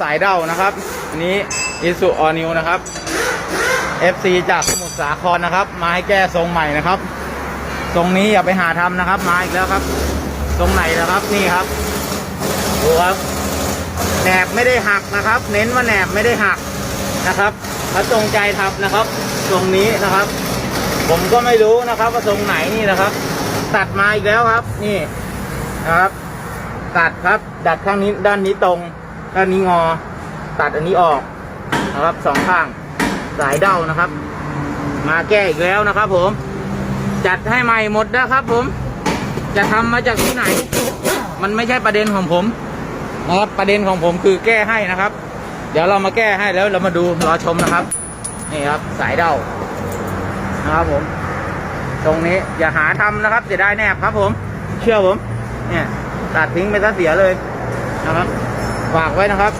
สายเด้านะครับอันนี้อิสุออนิวนะครับ FC จากสมุทรสาครนะครับ มาให้แก้ทรงใหม่นะครับ ทรงนี้อย่าไปหาทำนะครับ มาอีกแล้วครับตรงไหนนะครับนี่ครับดูครับแหนบไม่ได้หักนะครับ เน้นว่าแหนบไม่ได้หักนะครับถ้าตรงใจทำนะครับตรงนี้นะครับ ผมก็ไม่รู้นะครับว่าทรงไหนนี่นะครับ ตัดมาอีกแล้วครับ นี่นะครับ ตัดครับ ดัดข้างนี้ด้านนี้ตรง ด้านนี้งอ ตัดอันนี้ออกนะครับสองข้างสายเด้านะครับ มาแก้อีกแล้วนะครับ ผม จัดให้ใหม่หมดนะครับ ผม จะทำมาจากที่ไหน มันไม่ใช่ประเด็นของผมนะครับประเด็นของผมคือแก้ให้นะครับ เดี๋ยวเรามาแก้ให้แล้วเรามาดูรอชมนะครับ นี่ครับ สายเด้านะครับผม ตรงนี้อย่าหาทำนะครับจะได้แนบครับ ผม เชื่อผม เนี่ยตัดทิ้งไปซะเสียเลยนะครับ ฝากไว้นะครับ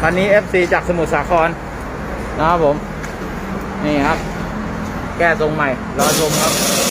คันนี้ FC จากสมุทรสาครนะครับผม นี่ครับ แก้ทรงใหม่ รอชมครับ